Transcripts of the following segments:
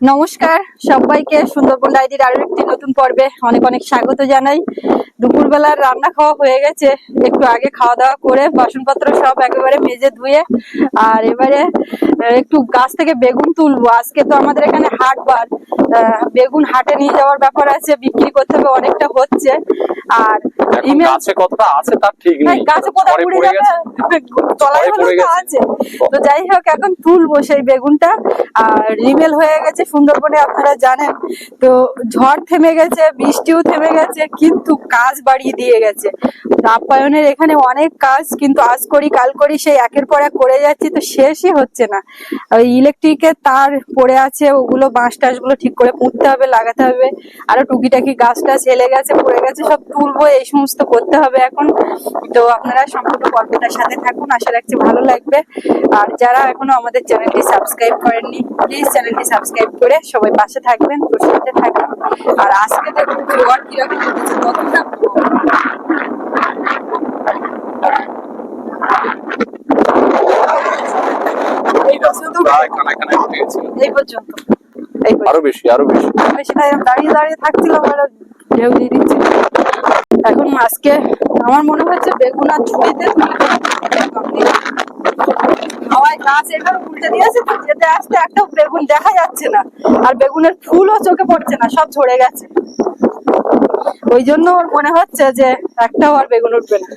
নমস্কার সবাইকে সুন্দরবন ডায়েরির আরও একটি নতুন পর্বে অনেক অনেক স্বাগত জানাই। দুপুরবেলার রান্না খাওয়া হয়ে গেছে। একটু আগে খাওয়া দাওয়া করে বাসনপত্র সব একেবারে মেজে ধুয়ে আর এবারে একটু গাছ থেকে বেগুন তুলবো। আজকে তো আমাদের এখানে হাট বার। বেগুন হাটে নিয়ে যাওয়ার ব্যাপার আছে বিক্রি করতে হবে অনেকটা হচ্ছে। আর গাছে কতটা আছে তার ঠিক নেই। গাছে কোথাও পড়ে যাবে? তলায় হলেও। আছে। তো যাই হোক এখন তুলবো সেই বেগুনটা। আর রিমেল হয়ে গেছে সুন্দরবনে আপনারা জানেন। তো ঝড় থেমে গেছে বৃষ্টিও থেমে গেছে কিন্তু কাজ বাড়িয়ে দিয়ে গেছে। আপ্যায়নের এখানে অনেক কাজ, কিন্তু আজ করি, কাল করি, সেই একের পর এক করে যাচ্ছি, তো শেষই হচ্ছে না। ওই ইলেকট্রিকের তার পড়ে আছে, ওগুলো বাঁশ টাসগুলো ঠিক করে পুঁততে হবে, লাগাতে হবে। আরও টুকিটাকি গাছ টাছ হেলে গেছে, পড়ে গেছে, সব তুলবো, এই সমস্ত করতে হবে এখন। তো আপনারা সম্পূর্ণ গল্পটার সাথে থাকুন, আশা রাখছি ভালো লাগবে। আর যারা এখনও আমাদের চ্যানেলটি সাবস্ক্রাইব করেননি প্লিজ চ্যানেলটি সাবস্ক্রাইব করে সবাই পাশে থাকবেন সাথে থাকবেন। আর আজকে দেখুন কীরকম কতটা এই পর্যন্ত। প্রায় কানায় কানায় উঠে গেছে। এই পর্যন্ত এই পর্যন্ত আরও বেশি আরও বেশি। বেশি না, দাঁড়িয়ে দাঁড়িয়ে থাকছিলাম আর ঢেউ দিয়ে দিচ্ছে। এখন আজকে আমার মনে হচ্ছে বেগুন আর ঝুড়িতে হাওয়ায় গাছ এখানে উল্টে দিয়েছে তো যেতে আসতে একটা বেগুন দেখা যাচ্ছে না। আর বেগুনের ফুলও চোখে পড়ছে না সব ঝরে গেছে। ওই জন্য ওর মনে হচ্ছে যে একটাও আর বেগুন উঠবে না।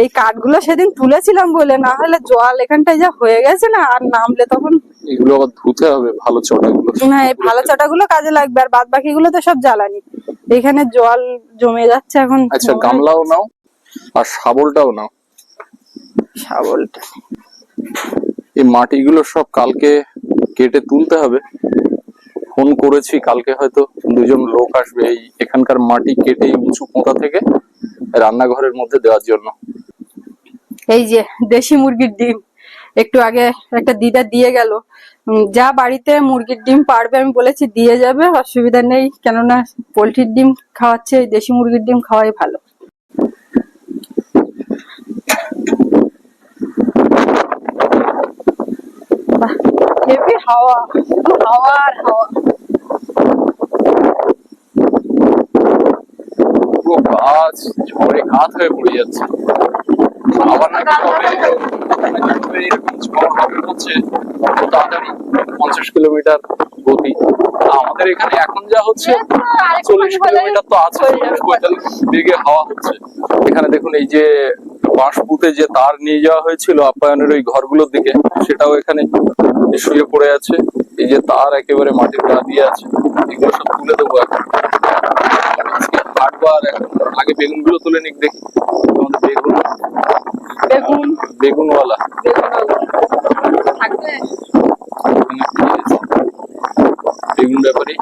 এই কাঠগুলো সেদিন তুলেছিলাম বলে না হলে জল এখানটায় যা হয়ে গেছে না আর নামলে তখন এগুলো আবার ধুতে হবে ভালো চটাগুলো। না এই ভালো চাটাগুলো কাজে লাগবে আর বাদ বাকিগুলো তো সব জ্বালানি। এখানে জল জমে যাচ্ছে এখন। আচ্ছা গামলাও নাও আর শাবলটাও নাও। শাবলটা। এই মাটিগুলো সব কালকে কেটে তুলতে হবে। ফোন করেছি, কালকে হয়তো দুজন লোক আসবে এই এখানকার মাটি কেটে উঁচু পোঁতা থেকে রান্নাঘরের মধ্যে দেওয়ার জন্য। এই যে দেশি মুরগির ডিম, একটু আগে একটা দিদা দিয়ে গেল যা বাড়িতে মুরগির ডিম পারবে আমি বলেছি দিয়ে যাবে, অসুবিধা নেই, কেননা পোলট্রির ডিম খাওয়াচ্ছে, এই দেশি মুরগির ডিম খাওয়াই ভালো। বাহ। হেভি হাওয়া হাওয়া আর হাওয়া। পুরো গাছ ঝড়ে কাত হয়ে পড়ে যাচ্ছে। আবার নাকি কবে এরকম ঝড় হবে হচ্ছে। তাড়াতাড়ি পঞ্চাশ কিলোমিটার গতি। আমাদের এখানে এখন যা হচ্ছে চল্লিশ কিলোমিটার তো আছে পঁয়তাল্লিশ বেগে হাওয়া হচ্ছে। এখানে দেখুন এই যে বাঁশপুতে যে তার নিয়ে যাওয়া হয়েছিল আপ্যায়নের ওই ঘরগুলোর দিকে সেটাও এখানে শুয়ে পড়ে আছে। এই যে তার একেবারে মাটির গা দিয়ে আছে এগুলো সব তুলে দেবো এখন। হাটবার এখন। আগে বেগুনগুলো তুলে নিক দেখি। বেগুন বেগুন। বেগুনওয়ালা। থাকবে। বেগুন ব্যাপারে?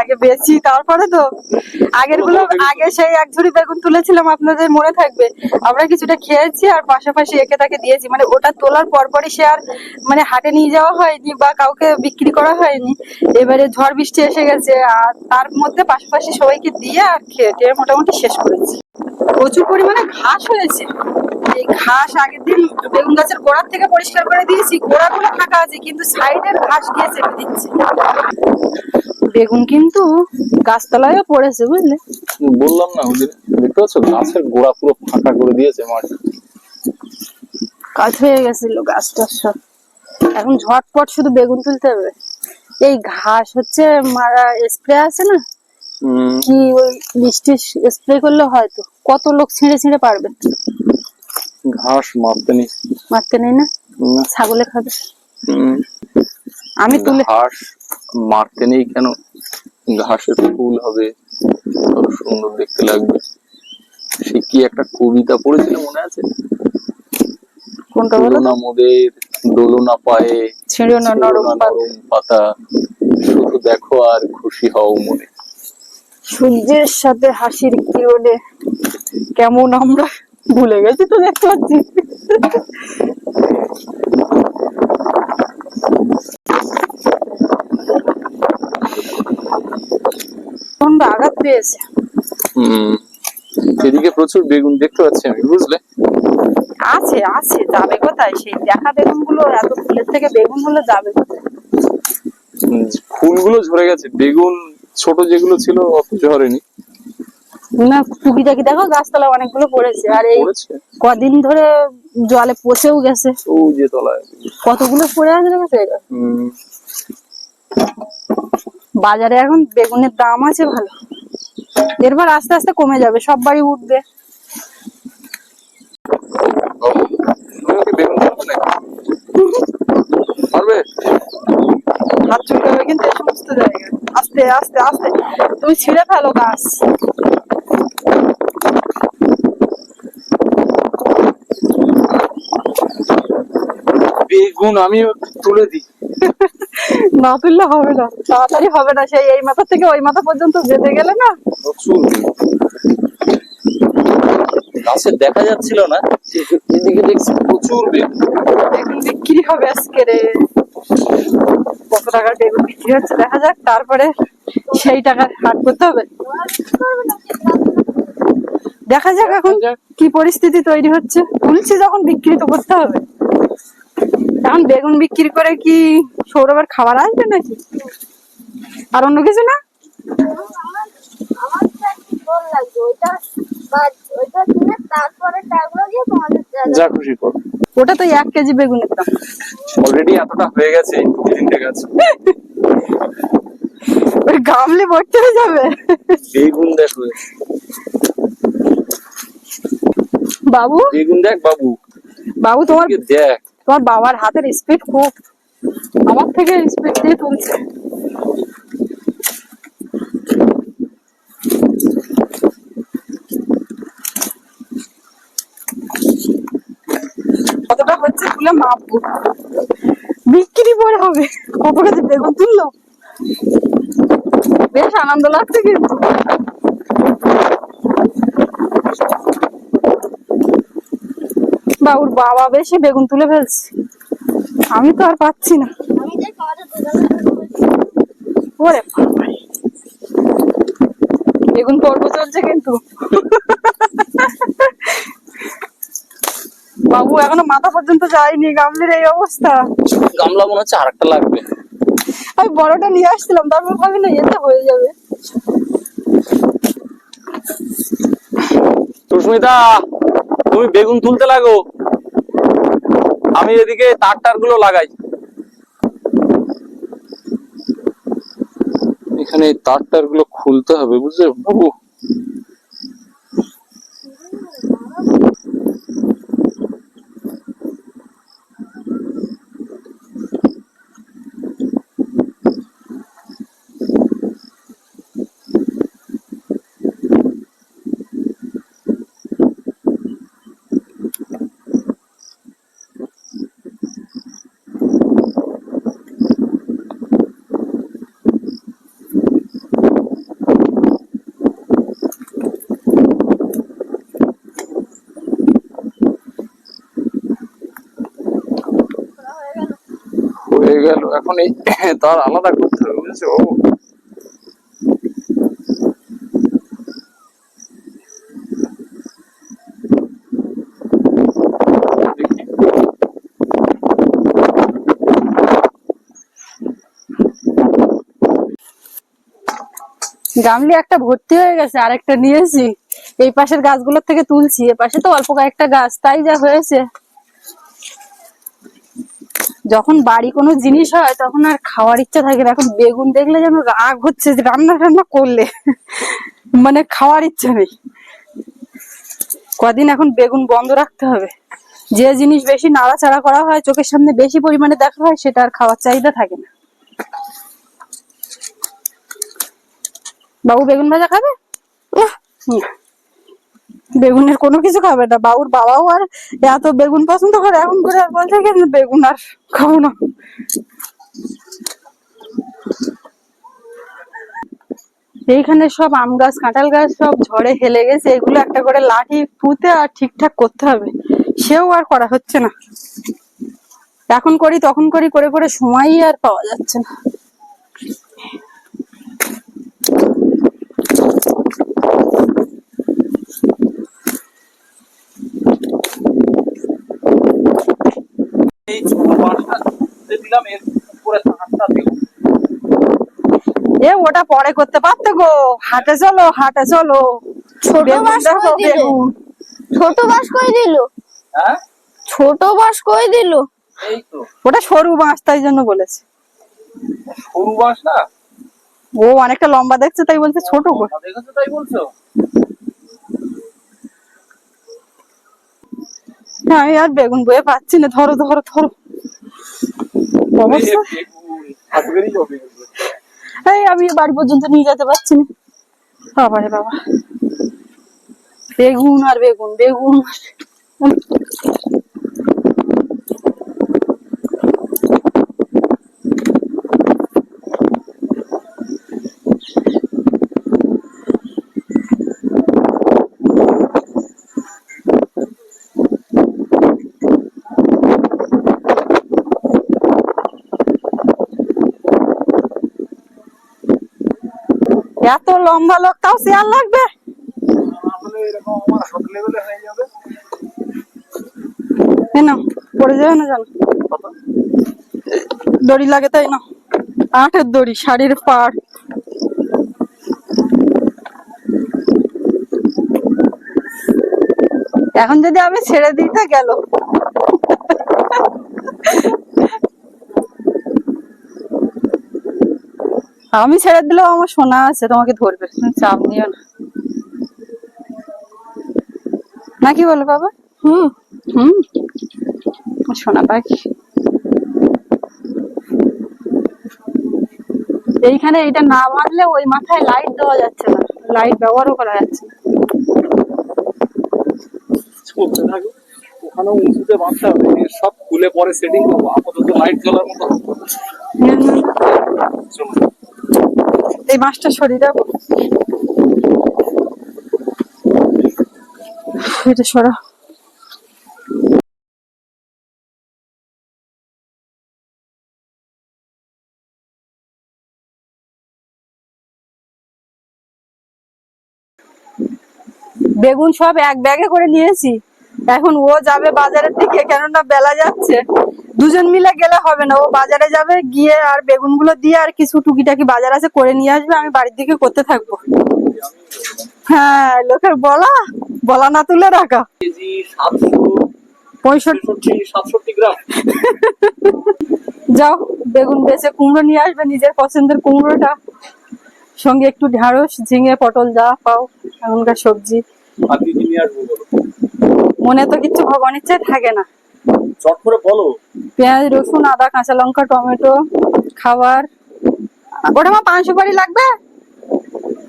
আগে বেচি তারপরে তো। আগেরগুলো, আগে সেই এক ঝুড়ি বেগুন তুলেছিলাম, আপনাদের মনে থাকবে। আমরা কিছুটা খেয়েছি আর পাশাপাশি একে তাকে দিয়েছি। মানে ওটা তোলার পরপরই সে আর মানে হাটে নিয়ে যাওয়া হয়নি বা কাউকে বিক্রি করা হয়নি। এবারে ঝড় বৃষ্টি এসে গেছে, আর তার মধ্যে পাশাপাশি সবাইকে দিয়ে আর খেয়ে মোটামুটি শেষ করেছি। প্রচুর পরিমাণে ঘাস হয়েছে। এই ঘাস আগের দিন বেগুন গাছের গোড়ার থেকে পরিষ্কার করে দিয়েছি গোড়াগুলো ফাঁকা আছে কিন্তু সাইডের ঘাস গিয়ে চেপে দিচ্ছে। বেগুন কিন্তু গাছতলায়ও পড়েছে বুঝলে? বললাম না ওদের দেখতে পাচ্ছ? গাছের গোড়া পুরো ফাঁকা করে দিয়েছে মাটি কাজ হয়ে গেছিল গাছটা সব। এখন ঝটপট শুধু বেগুন তুলতে হবে। এই ঘাস হচ্ছে মারা স্প্রে আছে না? কি ওই মিষ্টি স্প্রে করলে হয়তো। কত লোক ছিঁড়ে ছিঁড়ে পারবে। ঘাস মাপতে নেই মারতে নেই না ছাগলে খাবে? আমি তুলে ঘাস মারতে নেই কেন? ঘাসের ফুল হবে। কত সুন্দর দেখতে লাগবে। সে কি একটা কবিতা পড়েছিল মনে আছে? কোনটা বলো দোলনা মোদের দোলনা পায়ে ছিঁড়ো না না। নরম পাতা। শুধু দেখো আর খুশি হও মনে। সূর্যের সাথে হাসির কিরণে কেমন আমরা ভুলে গেছি তো দেখতে পাচ্ছি। প্রচণ্ড আঘাত পেয়েছে। হম এদিকে প্রচুর বেগুন দেখতে পাচ্ছি আমি বুঝলে? আছে আছে যাবে কোথায়? সেই দেখা বেগুনগুলো এত ফুলের থেকে বেগুনগুলো যাবে কোথায়? ফুলগুলো ঝরে গেছে বেগুন ছোট যেগুলো ছিল অত ঝরেনি। না টুকিটাকি দেখো গাছতলা অনেকগুলো পড়েছে আর এই কদিন ধরে জলে পচেও গেছে। ও যে তলায়। কতগুলো পড়ে আছে দেখেছ এটা? বাজারে এখন বেগুনের দাম আছে ভালো। এরপর আস্তে আস্তে কমে যাবে সব বাড়ি উঠবে। পারবে হাত চুলকাবে কিন্তু সমস্ত জায়গায়। আস্তে আস্তে আস্তে। তুমি ছিঁড়ে ফেলো গাছ। আমিও একটু তুলে দিই। না তুললে হবে না তাড়াতাড়ি হবে না সেই এই মাথা থেকে ওই মাথা পর্যন্ত যেতে গেলে না। গাছে দেখা যাচ্ছিল না এদিকে দেখছি প্রচুর বেগুন বেগুন বিক্রি হবে আজকে রে। কত টাকার বেগুন বিক্রি হচ্ছে দেখা যাক তারপরে সেই টাকার হাট করতে হবে। দেখা যাক এখন কি পরিস্থিতি তৈরি হচ্ছে। তুলছি যখন বিক্রি তো করতে হবে। এখন বেগুন বিক্রি করে কি সৌরভের খাবার আসবে নাকি? আর অন্য কিছু না? যা খুশি কর। ওটা তো এক কেজি বেগুনের দাম। অলরেডি এতটা হয়ে গেছে তিনটে গাছ। ওই গামলে ভর্তি হয়ে যাবে। বেগুন দেখো বাবু? বেগুন দেখ বাবু। বাবু তোমার দেখ। তোমার বাবার হাতের স্পিড খুব, আমার থেকে স্পিড দিয়ে তুলছে। কতটা হচ্ছে তুলে মাপবো? বিক্রি পরে হবে। কত কাছে বেগুন তুললো? বেশ আনন্দ লাগছে কিন্তু। বাবুর বাবা বেশি বেগুন তুলে ফেলছে। আমি তো আর পাচ্ছি না। ওরে বেগুন পর্ব চলছে কিন্তু। বাবু এখনও মাথা পর্যন্ত যায়নি গামলির এই অবস্থা। গামলা মনে হচ্ছে আরেকটা লাগবে। আমি বড়টা নিয়ে আসছিলাম তারপর ভাবি না এতে হয়ে যাবে। সুস্মিতা তুমি বেগুন তুলতে লাগো। আমি এদিকে তার টারগুলো লাগাই। এখানে তার টারগুলো খুলতে হবে বুঝলে বাবু? এই তার আলাদা করতে হবে, বুঝেছ? গামলি, একটা ভর্তি হয়ে গেছে, আরেকটা নিয়েছি। এই পাশের গাছগুলোর থেকে তুলছি, এ পাশে তো অল্প কয়েকটা গাছ, তাই যা হয়েছে। যখন বাড়ি কোনো জিনিস হয়, তখন আর খাওয়ার ইচ্ছা থাকে না। এখন বেগুন দেখলে যেন রাগ হচ্ছে যে রান্না টান্না করলে। মানে খাওয়ার ইচ্ছা নেই। কদিন এখন বেগুন বন্ধ রাখতে হবে। যে জিনিস বেশি নাড়াচাড়া করা হয়, চোখের সামনে বেশি পরিমাণে দেখা হয়, সেটা আর খাওয়ার চাহিদা থাকে না। বাবু বেগুন ভাজা খাবে? না। বেগুনের কোনো কিছু খাবে না। বাবুর বাবাও আর এত বেগুন পছন্দ করে, এখন করে আর বলছে কি, বেগুন আর খাব না। এইখানে সব আম গাছ, কাঁঠাল গাছ সব ঝড়ে হেলে গেছে, এগুলো একটা করে লাঠি পুঁতে আর ঠিকঠাক করতে হবে। সেও আর করা হচ্ছে না। এখন করি, তখন করি, করে করে সময়ই আর পাওয়া যাচ্ছে না। এই ছোট বাঁশটা দিলাম এর উপরে তারটা দিলাম এ ওটা পরে করতে পারতো গো। হাটে চলো হাটে চলো। ছোট বাস কই দিল? ছোট বাস কই দিল? হ্যাঁ? ছোট বাস কই দিল? এই তো। ওটা সরু বাঁশ তাই জন্য বলেছে। সরু বাস না? ও অনেকটা লম্বা দেখছে তাই বলছে ছোট গো দেখেছ তাই বলছো? আমি আর বেগুন বয়ে পাচ্ছি না, ধরো ধরো ধরো। এই, আমি বাড়ি পর্যন্ত নিয়ে যেতে পারছি না। বাবা রে বাবা। বেগুন আর বেগুন বেগুন আর বেগুন। এত লম্বা লোক তাও শেয়ার লাগবে? পড়ে যাবে না জানো? দড়ি লাগে তাই না? আটের দড়ি শাড়ির পাড়। এখন যদি আমি ছেড়ে দিতে গেল। আমি ছেড়ে দিলেও আমার শোনা আছে তোমাকে ধরবে। তুমি চাপ নিও না। নাকি বলো বাবা? হুম। হুম। শোনা পাখি। এইখানে এটা না বাঁধলে ওই মাথায় লাইট দেওয়া যাচ্ছে না। লাইট ব্যবহারও করা যাচ্ছে না। চলতে ওখানেও উঁচুতে বাঁধতে হবে। সব খুলে পরে সেটিং করব। আপাতত লাইট জ্বলার মতো। এই মাছটা সরিয়ে এটা সরা বেগুন সব এক ব্যাগে করে নিয়েছি। এখন ও যাবে বাজারের দিকে, কেননা বেলা যাচ্ছে। দুজন মিলে গেলে হবে না। ও বাজারে যাবে গিয়ে আর বেগুনগুলো দিয়ে আর কিছু টুকিটাকি বাজার আছে করে নিয়ে আসবে আমি বাড়ির দিকে করতে থাকব। হ্যাঁ লোকের বলা বলা না তুলে রাখা। পঁয়ষট্টি। সাতষট্টি গ্রাম। যাও বেগুন বেচে কুমড়ো নিয়ে আসবে নিজের পছন্দের কুমড়োটা। সঙ্গে একটু ঢ্যাঁড়স ঝিঙে পটল যা পাও এখনকার সবজি। মনে তো কিছু ভগবানের চেয়ে থাকে না। চট করে বলো। পেঁয়াজ রসুন আদা কাঁচা লঙ্কা টমেটো খাবার ওটা আমার পাঁচশো বাড়ি লাগবে?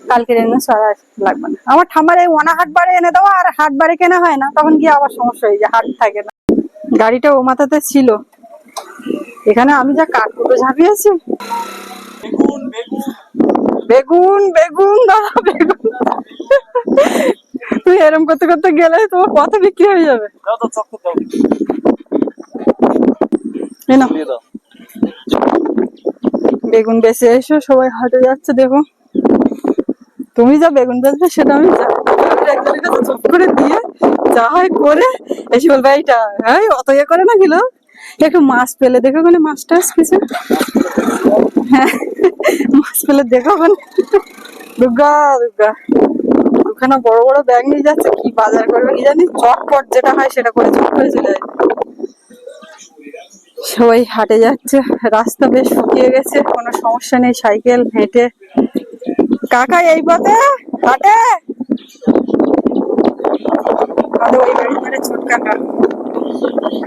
কালকে এনে সারা লাগবে না। আমার ঠাম্মার এই ওনা হাট বারে এনে দেওয়া আর হাট বারে কেনা হয় না। তখন গিয়ে আবার সমস্যা হয়ে যায় হাট থাকে না। গাড়িটা ও মাথাতে ছিল। এখানে আমি যা কাঠকুটো ঝাঁপিয়েছি। বেগুন বেগুন। বেগুন বেগুন দাদা বেগুন। তুমি এরম করতে করতে গেলে তোমার কত বিক্রি হয়ে যাবে দাও দাও চক্কর দাও এই নাও, দিয়ে দাও বেগুন বেচে এসো সবাই হাটে যাচ্ছে দেখো। তুমি যা বেগুন বেচবে সেটা আমি একজনের কাছে চুপ করে দিয়ে যা হয় করে এসে বলবে এইটা হ্যাঁ অত ইয়ে করে না কিলো? একটু মাছ পেলে দেখো ওখানে মাছ টাছ কিছু হ্যাঁ মাছ পেলে দেখো ওখানে। দুর্গা দুর্গা। ওখানে বড় বড় ব্যাগ নিয়ে যাচ্ছে কি বাজার করবে কি জানি? চটপট যেটা হয় সেটা করে চট করে চলে যায়। সবাই হাটে যাচ্ছে, রাস্তা বেশ শুকিয়ে গেছে, কোনো সমস্যা নেই, সাইকেল, হেঁটে। কাকা, এই পথে হাটে।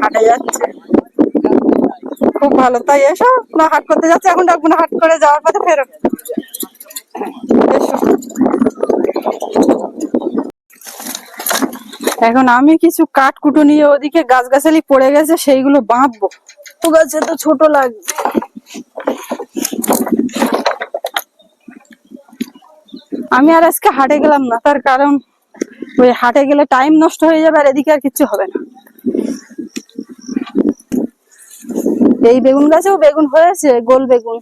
হাটে যাচ্ছে। খুব ভালো। তাই এসো, না হাট করতে যাচ্ছে, এখন ডাকবো না, হাট করে যাওয়ার পথে ফেরো। এখন আমি কিছু কাঠ কুটো নিয়ে ওদিকে গাছগাছালি পড়ে গেছে, সেইগুলো বাঁধবো। তো গাছে তো ছোট লাগবে। আমি আর আজকে হাটে গেলাম না, তার কারণ ওই হাটে গেলে টাইম নষ্ট হয়ে যাবে আর এদিকে আর কিচ্ছু হবে না। এই বেগুন গাছেও বেগুন হয়েছে, গোল বেগুন।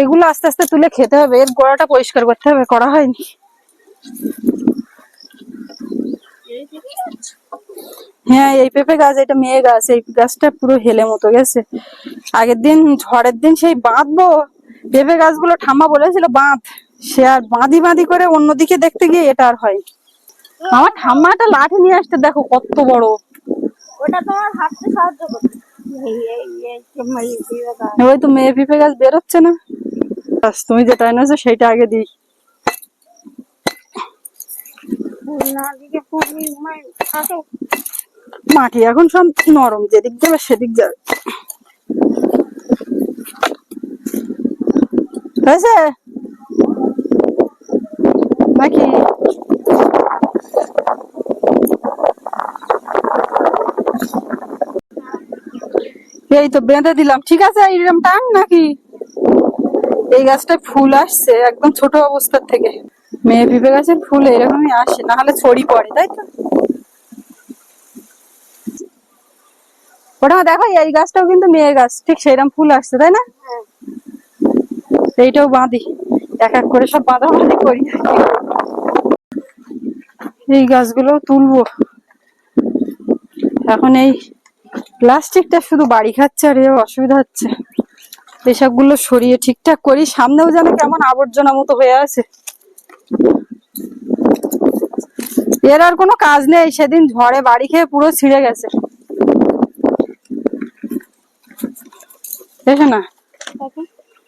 এগুলো আস্তে আস্তে তুলে খেতে হবে, এর গোড়াটা পরিষ্কার করতে হবে, করা হয়নি। হ্যাঁ এই পেঁপে গাছ এটা মেয়ে গাছ এই গাছটা পুরো হেলে মতো গেছে। আগের দিন ঝড়ের দিন সেই বাঁধবো পেঁপে গাছগুলো ঠাম্মা বলেছিল বাঁধ। সে আর বাঁধি বাঁধি করে অন্যদিকে দেখতে গিয়ে এটা আর হয়। আমার ঠাম্মাটা লাঠি নিয়ে আসতে দেখো কত বড়। ওটা তোমার হাঁটতে সাহায্য করবে ওই তো মেয়ে পেঁপে গাছ বেরোচ্ছে না। তুমি যেটা এনেছো সেইটা আগে দিই। না দিকে মাটি এখন সব নরম, যেদিক যাবে সেদিক যাবে। হয়েছে? নাকি? এই তো বেঁধে দিলাম। ঠিক আছে এইরকম টান নাকি? এই গাছটায় ফুল আসছে, একদম ছোট অবস্থার থেকে। মেয়ে পিঁপে গাছের ফুল এরকমই আসে, না হলে ছড়ি পড়ে, তাই তো? ওটা দেখো এই গাছটাও কিন্তু মেয়ে গাছ, ঠিক সেইরকম ফুল আসছে, তাই না? এইটাও বাঁধি, এক এক করে সব বাঁধা বাঁধি করি। এই গাছগুলো তুলবো। এখন এই প্লাস্টিকটা শুধু বাড়ি খাচ্ছে আর এ অসুবিধা হচ্ছে। এসবগুলো সরিয়ে ঠিকঠাক করি, সামনেও যেন কেমন আবর্জনা মতো হয়ে আছে। এর আর কোনো কাজ নেই, সেদিন ঝড়ে বাড়ি খেয়ে পুরো ছিঁড়ে গেছে। দেখো না?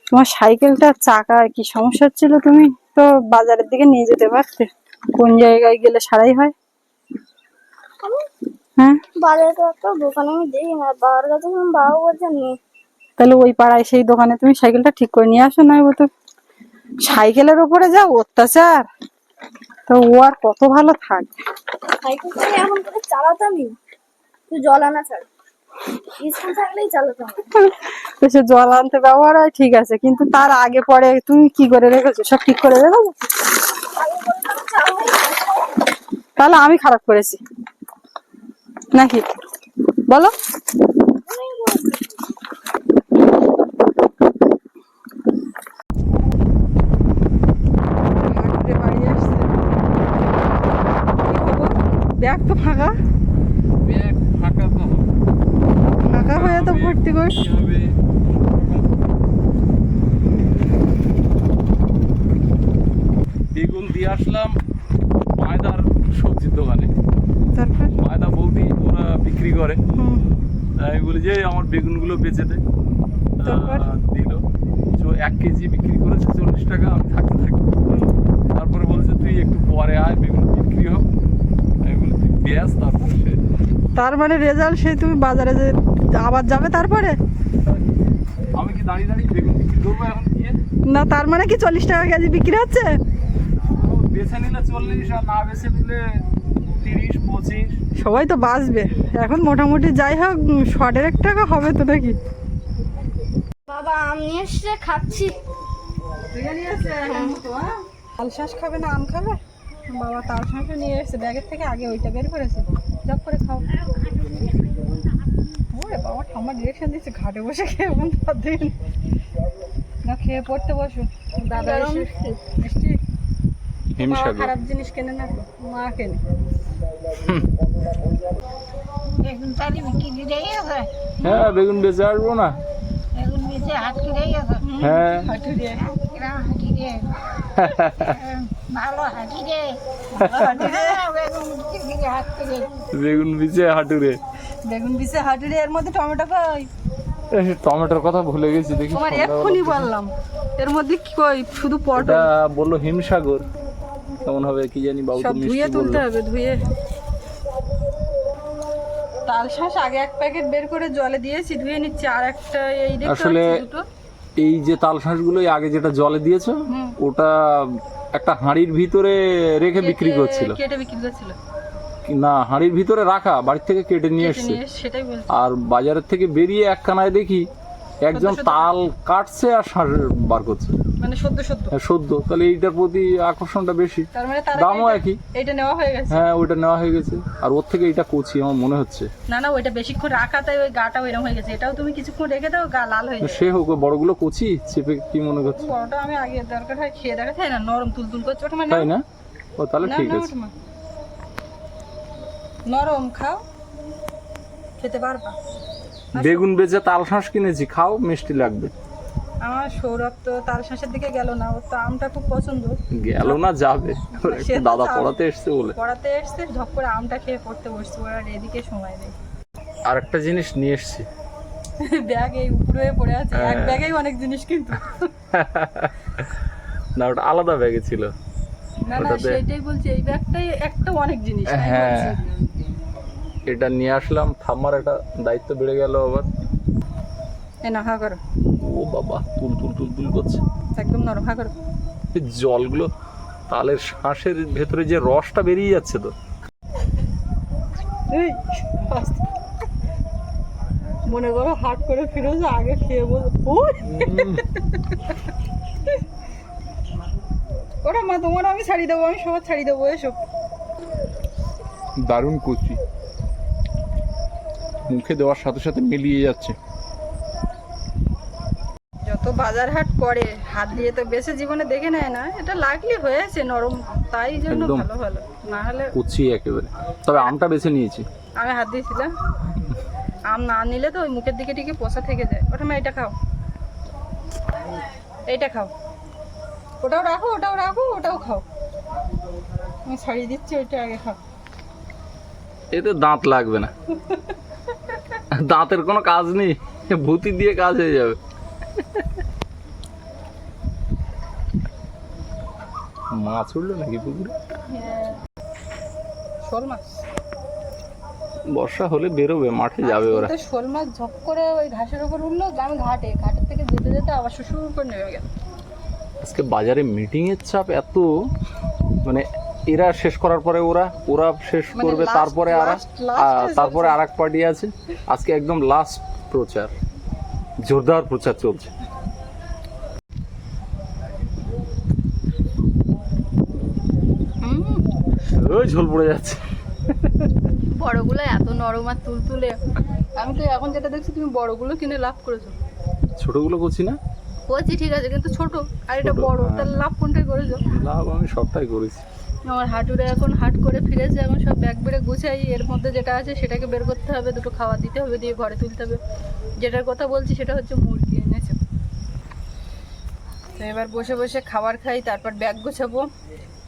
তোমার সাইকেলটার চাকায় কি সমস্যা হচ্ছিল তুমি? তো বাজারের দিকে নিয়ে যেতে পারতে। কোন জায়গায় গেলে সারাই হয়? হ্যাঁ? দোকানে আমি দেখি না। বাবার কাছে বাবা বলছে তাহলে ওই পাড়ায় সেই দোকানে তুমি সাইকেলটা ঠিক করে নিয়ে আসো না তো সাইকেলের উপরে যাও অত্যাচার। তো ও আর কত ভালো থাক। সাইকেল এখন করে চালাতামই। তুই জল আনা ছাড়। স্কুল থাকলেই চালাতাম তো সে জল আনতে ব্যবহার হয়, ঠিক আছে, কিন্তু তার আগে পরে তুমি কি করে রেখেছো? সব ঠিক করে রেখেছো? তাহলে আমি খারাপ করেছি। নাকি? বলো। ব্যাগ তো ফাঁকা ব্যাগ ফাঁকা তো ফাঁকা হয়ে তো ভর্তি কর কি হবে বেগুন দিয়ে আসলাম ময়দার সবজির দোকানে তারপর ময়দা বৌদি ওরা বিক্রি করে। আমি বলি যে আমার বেগুনগুলো বেচে দে। তারপর? দিল। এক কেজি বিক্রি করেছে চল্লিশ টাকা আমি থাকতে থাকি। তারপরে বলছে তুই একটু পরে আয় বেগুন বিক্রি হোক। আমি বলি তুই পেঁয়াজ তারপর সে তার মানে রেজাল্ট সেই তুমি বাজারে যে আবার যাবে তারপরে? আমি কি দাঁড়িয়ে দাঁড়িয়ে বেগুন বিক্রি করব এখন গিয়ে? না তার মানে কি চল্লিশ টাকা কেজি বিক্রি হচ্ছে? বেছে নিলে চল্লিশ আর না বেছে নিলে তিরিশ পঁচিশ। সবাই তো বাঁচবে। এখন মোটামুটি যাই হোক শ দেড়েক টাকা হবে তো নাকি? বাবা আম নিয়ে এসছে খাচ্ছি। তাল শাঁস খাবে না আম খাবে? বাবা তাল শাঁসও নিয়ে এসেছে। ব্যাগের থেকে আগে ওইটা বের করেছে। জব করে খাও। ওরে বাবা ঠাম্মা ডিরেকশন দিচ্ছে। ঘাটে বসে খেয়ে মন দিন। না খেয়ে পড়তে বসো। দাদা মিষ্টি। খারাপ জিনিস কেনে না মা কেনে। হ্যাঁ বেগুন বেচে আসব না। বেগুন বেচে হাট কিনে গেছে? হ্যাঁ। হ্যাঁ, বেগুন বিচে হাঁটুরে এর মধ্যে টমেটো কই? টমেটোর কথা ভুলে গেছি দেখি তোমার এক্ষুনি বললাম এর মধ্যে কি কই? শুধু পটল। বলল হিমসাগর। কেমন হবে কি জানি বাবু সব ধুয়ে তুলতে হবে ধুয়ে। তাল শাঁস আগে এক প্যাকেট বের করে জলে দিয়েছি ধুয়ে নিচ্ছি। আর একটা এই দেখতে আসলে- দুটো। এই যে তাল শাঁসগুলো আগে যেটা জলে দিয়েছ ওটা একটা হাঁড়ির ভিতরে রেখে বিক্রি করছিল। কেটে বিক্রি করছিল। না হাঁড়ির ভিতরে রাখা বাড়ির থেকে কেটে নিয়ে এসছে। আর বাজারের থেকে বেরিয়ে একখানায় দেখি একজন। তাল কাটছে আর শাঁস বার করছে। মানে সদ্য সদ্য। হ্যাঁ, সদ্য। তাহলে এইটার প্রতি আকর্ষণটা বেশি। তার মানে দামও একই। এইটা নেওয়া হয়ে গেছে। হ্যাঁ নেওয়া হয়ে গেছে। আর ওর থেকে এইটা কচি আমার মনে হচ্ছে। না না ওইটা বেশিক্ষণ রাখা তাই ওই গাটা এরকম হয়ে গেছে। এটাও তুমি কিছুক্ষণ রেখে দাও গা লাল হয়ে যাবে। সে হোক বড়গুলো কচি চেপে কি মনে করছে? বড়টা আমি আগে দরকার হয় খেয়ে দেখা তাই না নরম তুলতুল করছে ওটা মানে তাই না? ও তাহলে ঠিক আছে। নরম খাও খেতে পারবা। বেগুন বেজে তাল শাঁস কিনেছি খাও মিষ্টি লাগবে। আমার সৌরভ তো তার শাঁসের দিকে গেল না ওর তো আমটা খুব পছন্দ। গেল না যাবে। দাদা পড়াতে এসছে বলে। পড়াতে এসছে করে আমটা খেয়ে পড়তে বসছে ওরা এদিকে সময় নেই। আর একটা জিনিস নিয়ে এসছি। ব্যাগ এই উপরে পড়ে আছে এক হ্যাঁ। ব্যাগেই অনেক জিনিস কিন্তু। না ওটা আলাদা ব্যাগে ছিল। না না সেটাই বলছি এই ব্যাগটাই একটা অনেক জিনিস হ্যাঁ। এটা নিয়ে আসলাম ঠাম্মার একটা দায়িত্ব বেড়ে গেল আবার। এই না হা করো। ও বাবা তুল তুল তুল তুল করছে। একদম নরম হা করো। এই জলগুলো তালের শ্বাসের ভেতরে যে রসটা বেরিয়ে যাচ্ছে তো। মনে করো হাট করে ফিরেছে আগে খেয়ে বল ওরা মা তোমার আমি ছাড়ি দেবো আমি সবার ছাড়ি দেবো এসো। দারুণ কচি। মুখে দেওয়ার সাথে সাথে মিলিয়ে যাচ্ছে। বাজার হাট করে হাত দিয়ে তো বেশি জীবনে দেখে নেয় না। এটা লাগলে হয়েছে নরম তাই জন্য ভালো ভালো না হলে কচি একেবারে। তবে আমটা বেছে নিয়েছি। আমি হাত দিয়েছিলাম। আম না নিলে তো ওই মুখের দিকে টিকে পোষা থেকে যায়। ওটা এটা খাও। এইটা খাও। ওটাও রাখো ওটাও রাখো ওটাও খাও। আমি ছাড়িয়ে দিচ্ছি ওইটা আগে খাও। এতে দাঁত লাগবে না। দাঁতের কোনো কাজ নেই। ভূতি দিয়ে কাজ হয়ে যাবে। মাছ উঠল নাকি পুকুরে? শোল মাছ। বর্ষা হলে বেরোবে মাঠে যাবে ওরা। শোল মাছ ঝপ করে ওই ঘাসের উপর উঠল আমি ঘাটে। ঘাটের থেকে যেতে যেতে আবার শ্বশুর করে নেমে গেল। আজকে বাজারে মিটিং এর চাপ এত মানে এরা শেষ করার পরে ওরা ওরা শেষ মানে করবে তারপরে আর তারপরে আর এক পার্টি আছে। আজকে একদম লাস্ট প্রচার। জোরদার প্রচার চলছে। ওই ঝোল পড়ে যাচ্ছে। বড়গুলো এত নরম আর তুলতুলে। আমি তো এখন যেটা দেখছি তুমি বড়গুলো কিনে লাভ করেছ। ছোটগুলো করছি না? বলছি ঠিক আছে কিন্তু ছোট। আর এটা বড় হ্যাঁ। তাহলে লাভ কোনটাই করেছ? লাভ আমি সবটাই করেছি। আমার হাঁটুরে এখন হাট করে ফিরেছে এখন সব ব্যাগ বেড়ে গুছাই। এর মধ্যে যেটা আছে সেটাকে বের করতে হবে দুটো খাবার দিতে হবে দিয়ে ঘরে তুলতে হবে। যেটার কথা বলছি সেটা হচ্ছে মুরগি এনেছে। তো এবার বসে বসে খাবার খাই তারপর ব্যাগ গোছাবো।